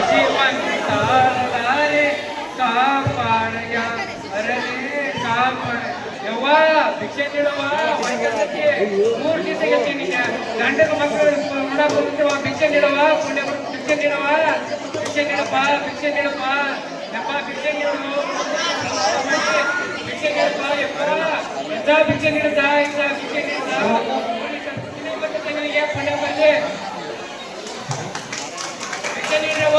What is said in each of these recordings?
ಶ್ರೀಮಂತಾರೆ ಕಾಪಾಡಯ ಅರೇ ಕಾಪಾಡ ಯವ್ವ ಭಿಕ್ಷೆ ನೀಡವ ಮೂರು ದಿವಸ ಗೆಲ್ತೀನಿ ಗಂಡನ ಮಕ್ಕಳು ಉಣ ಬಂದಿರುವ ಭಿಕ್ಷೆ ನೀಡವ ಪುಣ್ಯ ಭಿಕ್ಷೆ ನೀಡವ ಭಿಕ್ಷೆ ನೀಡಪ್ಪ ಭಿಕ್ಷೆ ನೀಡಪ್ಪ ಯಪ್ಪ ಭಿಕ್ಷೆ ನೀಡು ಭಿಕ್ಷೆ ನೀಡಪ್ಪ ಯಪ್ಪ ಇಂಥ ಭಿಕ್ಷೆ ನೀಡುತ್ತಾ ಇಂಥ ಭಿಕ್ಷೆ ನೀಡುತ್ತಾ ಪುಣ್ಯ ಬಂದ ಜನರಿಗೆ ಪುಣ್ಯ ಬಂದೆ ಭಿಕ್ಷೆ ನೀಡವ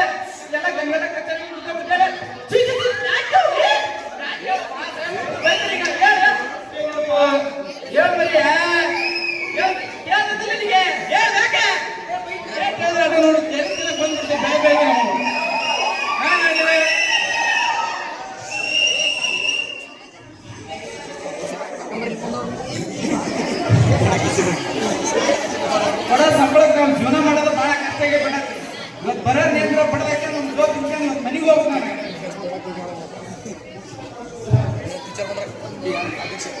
ಇಲ್ಲ ಗಂಗಲ ಕಚೇರಿ ಉತ್ತರ ಬಿಡದ Di 正是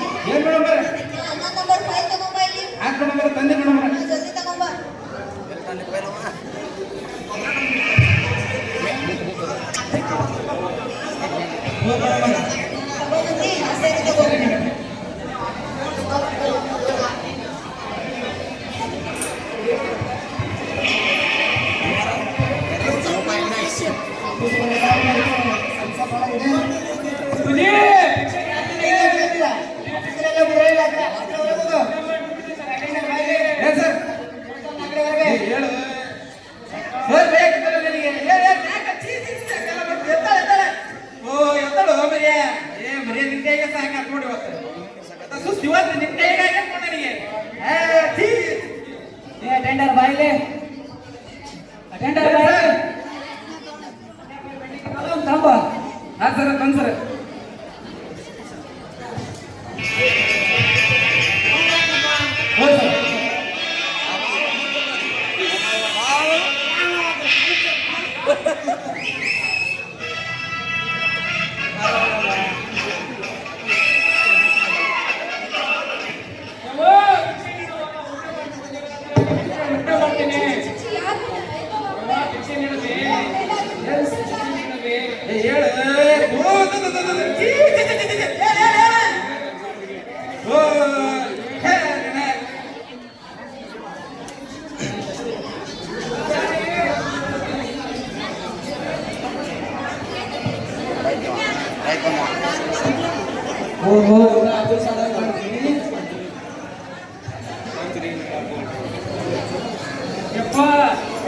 ಯಪ್ಪ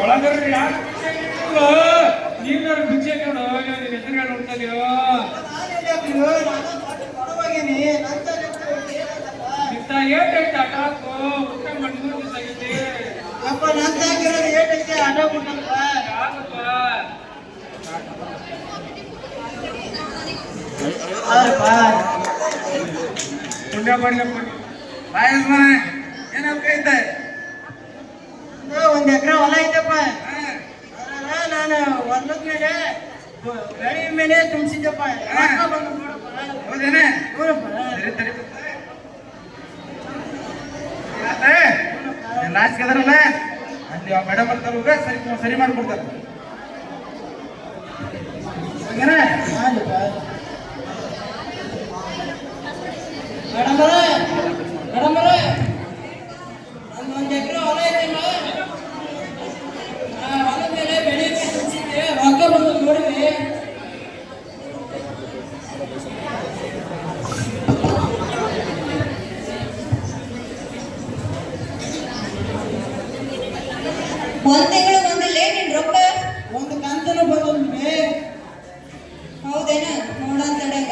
ಒಳಗರ ನೀನು ಭಿಕ್ಷೆ ನೋಡು ಹೆಸರುಗಳು ನೋಡ್ತದೆಯೋ ಇತ್ತ ಏಟೈತೆ ಅಟಾಕು ಊಟ ಮಾಡಿ ಮೂರು ದಿವಸ ಆಗೈತಿ ಅಪ್ಪ ನನ್ನ ಪುಣ್ಯ ಮಾಡ್ಲಪ್ಪ ಮನೆ ಏನಪ್ಪ ಐತೆ? ಒಂದ್ ಎಕರೆ ಹೊಲ ಐತಪ್ಪ. ನಾನು ಹೊಲದ ಮೇಲೆ ಬೆಳೆ ಮೇಲೆ ತುಂಬಿಸಿದ್ದಪ್ಪ ಹೌದೇನೆ? ಅದರಲ್ಲ ಅಲ್ಲಿ ಮೇಡಮ್ ಬರ್ತಾರೆ ಸರಿ ಸರಿ ಮಾಡ್ಕೊಡ್ತಾರೆ. ಹಂಗೇನ ಹಾಲಪ್ಪ ಮೇಡಮ್ ಬರ ಮೇಡಮ್ ಬರ ನಂದು ಒಂದು ಎಕರೆ ಹೊಲ ಐತಲ್ಲ ಆ ಹೊಲದ ಮೇಲೆ ಬೆಳೆ ಮೇಲೆ ತುಂಬಿಸಿದ್ದೆ ರೊಕ್ಕ ಬಂದು ನೋಡಿದ್ವಿ ಒಂದ್ ತಿಂಗಳು ಬಂದಿಲ್ಲ ನಿನ್ ರೊಕ್ಕ? ಒಂದು ಕಂತನು ಬಂದ್ರೆ ಹೌದೇನ? ನೋಡಂತ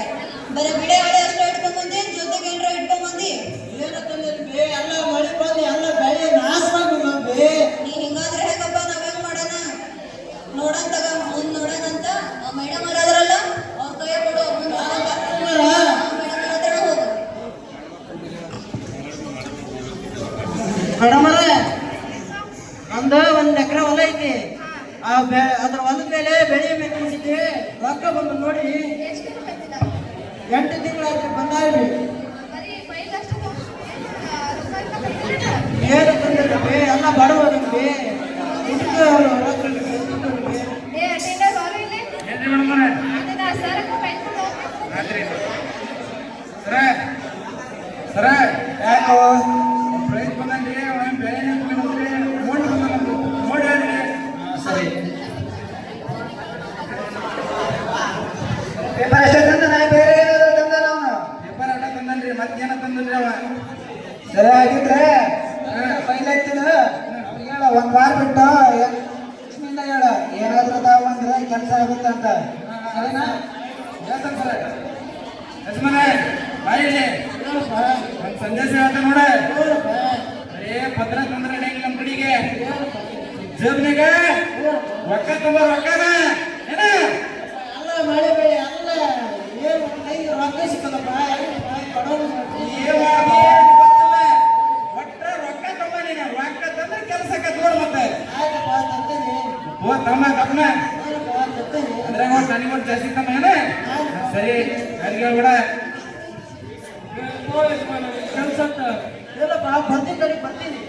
ಬರೀ ಬಿಡೆ ಹಳೆ ಅಷ್ಟು ಇಟ್ಕೊಂಡ್ ಬಂದಿ ಜೊತೆಗೆ ಏನ್ರ ಇಟ್ಕೊಂಡ್ ಬಂದಿ ಏನಂತಂದ್ರೆ ಎಲ್ಲ ಮಳೆ ಬಂದು ಎಲ್ಲ ಬೆಳೆ ನಾಶವಾಗಿ ನೀ ಹಿಂಗಾದ್ರೆ ಹೇಗಪ್ಪ ನಾವ್ ಹೆಂಗ್ ಮಾಡೋಣ ನೋಡಂತಾಗ ಮುಂದ್ ನೋಡೋಣಂತ ಆ ಮೇಡಮ್ ಅದಾರಲ್ಲ ಅವ್ರ ಕೈ ಕೊಡು ಮುಂದ್ ಮೇಡಮ್ ಹತ್ರ ಹೋಗು ಮೇಡಮ್ ನಮ್ದು ಒಂದ್ ಎಕರೆ ಹೊಲ ಐತಿ. ಆ ಬೆ ಅದ್ರ ಹೊಲದ ಮೇಲೆ ಬೆಳೆ ತುಂಬಿಸಿದ್ವಿ ರೊಕ್ಕ ಬಂದು ನೋಡಿ. ಎಂಟು ತಿಂಗಳಾಯ್ತು ಬಂದಾವ್ರಿ ಏನು ತಂದಿದ್ವಿ ಎಲ್ಲ ಬಡವರಿಗೆ ಮತ್ತೇನ ತಂದನ್ರಿ ಅವ. ಸರಿ ಆಗಿದ್ರೆ ಫೈಲ್ ಐತಿದ ಹೇಳ, ಒಂದ್ ವಾರ ಬಿಟ್ಟು ಲಕ್ಷ್ಮಿಯಿಂದ ಹೇಳ. ಏನಾದ್ರೂ ತಗೊಂಡ್ರೆ ಕೆಲಸ ಆಗುತ್ತೆ ಅಂತ. ಸರಿನಾ? ಯಜಮಾನ ಬಾಯಿಲಿ ಒಂದ್ ಸಂದೇಶ ಹೇಳ್ತ ನೋಡ. ಅರೇ ಪತ್ರ ತಂದ್ರೆ ಹೆಂಗ್ ನಮ್ಮ ಕಡೆಗೆ. ಜೇಬ್ನಾಗ ರೊಕ್ಕ ತುಂಬ ರೊಕ್ಕನ. ಏನ? ಅಲ್ಲ, ಮಳೆ ಬೆಳೆ, ಅಲ್ಲ. ಏನು ರೊಕ್ಕ ಸಿಕ್ಕಲ್ಲಪ್ಪ ಬಡವರು ಏವ ಏನ್ ಗೊತ್ತಿಲ್ಲ. ಒಟ್ಟ ರೊಕ್ಕ ತಮ್ಮ ನೀನು ರೊಕ್ಕ ತಂದ್ರೆ ಕೆಲಸಕ್ಕೆ ತೋರ್ ಮತ್ತೆ ಆಯ್ತಪ್ಪ ತರ್ತೇನೆ ಓ ತಮ್ಮ ತಪ್ಪನ ಆಯ್ತಪ್ಪ ತರ್ತೇನೆ ಅದ್ರಾಗ ಒಂದು ನನಗೆ ಒಂದು ಜಾಸ್ತಿ ತಮ್ಮ ಏನ ಸರಿ ಯಾರಿಗೆ ಹೇಳ್ಬೇಡ ಕೆಲಸ ಇಲ್ಲಪ್ಪ ಬರ್ತೀನಿ ಕಡೆ ಬರ್ತೀನಿ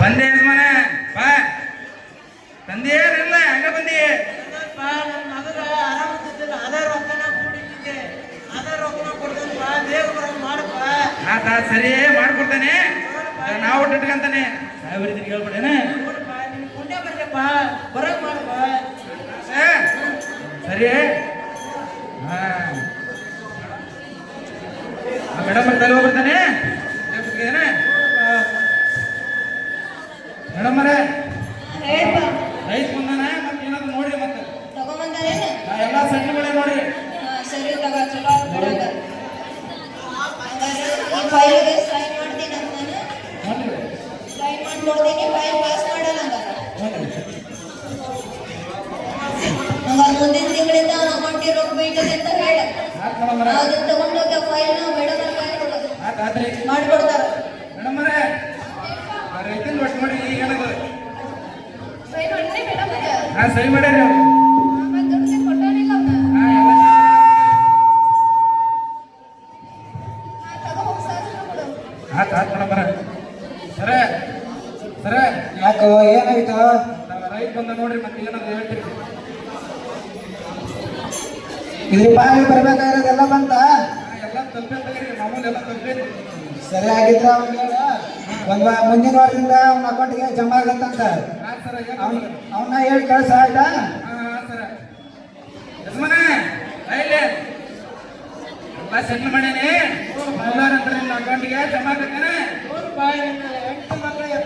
ಬಂದೆ ಯಜಮಾನ ಬಾ ತಂದೆ ಏನಿಲ್ಲ ಹಂಗ ಬಂದಿ ಏನಪ್ಪ ನನ್ನ ಮಗಗ ಆರಾಮ ಇದ್ದಿದ್ದಿಲ್ಲ ಅದೇ ರೊಕ್ಕನ ಕೂಡಿಟ್ಟಿದ್ದೆ ಅದೇ ರೊಕ್ಕನ ಕೊಡ್ತೇನಪ್ಪ ಬೇಗ ಬರಂಗ್ ಮಾಡಪ್ಪ ಆತ ಸರಿ ಮಾಡ್ಕೊಡ್ತಾನೆ ನಾವು ಇಟ್ಕೊಂತಾನೆ ಸಾಹೇಬ್ರಿಗೆ ಹೇಳ್ಬಿಡೇನ ನೋಡಪ್ಪ ನಿನ್ ಪುಣ್ಯ ಬರ್ಲಪ್ಪ ಬರಂಗ್ ಮಾಡಪ್ಪ ಆ? ಸರಿ ಹಾ ಮೇಡಮ್ ತಲೆ ಹೋಗ್ಬಿಡ್ತಾನೆ ಕೊಡ್ತೀನಿ ಫೈಲ್ ಪಾಸ್ ಮಾಡಲ್ಲ ಹಂಗಾರೆ ಮುಂದಿನ ತಿಂಗಳಿಂದ ಅಕೌಂಟಿಗೆ ರೊಕ್ಕ ಬೀಳ್ತದೆ ಅಂತ ಹೇಳ. ಅದನ್ನ ತಗೊಂಡೋಗಿ ಮೇಡಮ್ ಆತ್ರಿ? ಮಾಡಿಕೊಡ್ತಾರ. ಮೇಡಮ್ ಅವರೇ ರೈತನ ನೋಡಿ ಈಗ ಏನದು ಸೈನ್ ಮಾಡಿ ಬಂದ ನೋಡ್ರಿ ಮತ್ತೆ ಏನಾದ್ರು ಹೇಳ್ತೀರಿ? ಇಲ್ಲಿ ಬಾವಿ ಬರ್ಬೇಕಾಗಿರೋದೆಲ್ಲ ಬಂತ? ಎಲ್ಲ ತಪ್ಪೇ ತಗರಿ ಮಾಮೂಲಿ ಎಲ್ಲ ತಪ್ಪೇ ಸರಿ ಆಗಿದ್ರ ಒಂದ್ ಮುಂದಿನ ವಾರದಿಂದ ಅವ್ನ ಅಕೌಂಟ್ಗೆ ಜಮಾ ಆಗತ್ತಂತ. ಅವನ್ನ ಹೇಳಿ ಕಳ್ಸ ಆಯ್ತಾ? ಎಲ್ಲ ಸೆಟ್ಲ್ ಮಾಡೇನಿ. ಮೂಲಾರ ಅಂತ ನಿನ್ನ ಅಕೌಂಟ್ಗೆ ಜಮಾ ಆಗತ್ತಾನೆ. ಎಂಟು ಮಕ್ಕಳಿಗೆ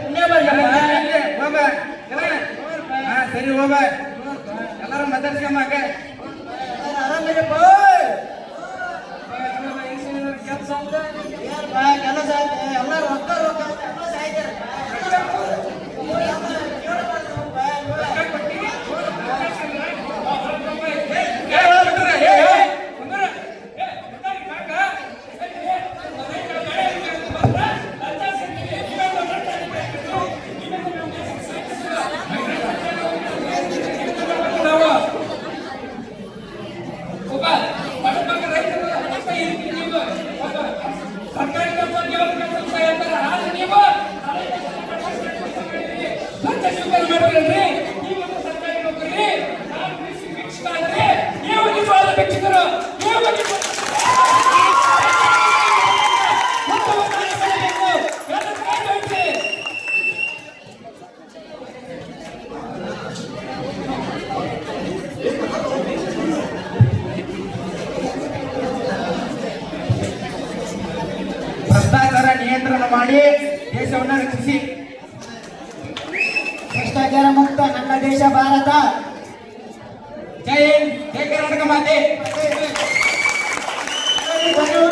ಮಾತಾಡ್ಸ್ಕೊಂಬ ಹಂಗೆ ಆರಾಮಿರಪ್ಪ ಕೆಲಸ ಭ್ರಷ್ಟಾಚಾರ ನಿಯಂತ್ರಣ ಮಾಡಿ ದೇಶವನ್ನ ರಕ್ಷಿಸಿ. ಭ್ರಷ್ಟಾಚಾರ ಮುಕ್ತ ನಮ್ಮ ದೇಶ Bharat. Jai, saya kira kembali. Terima kasih.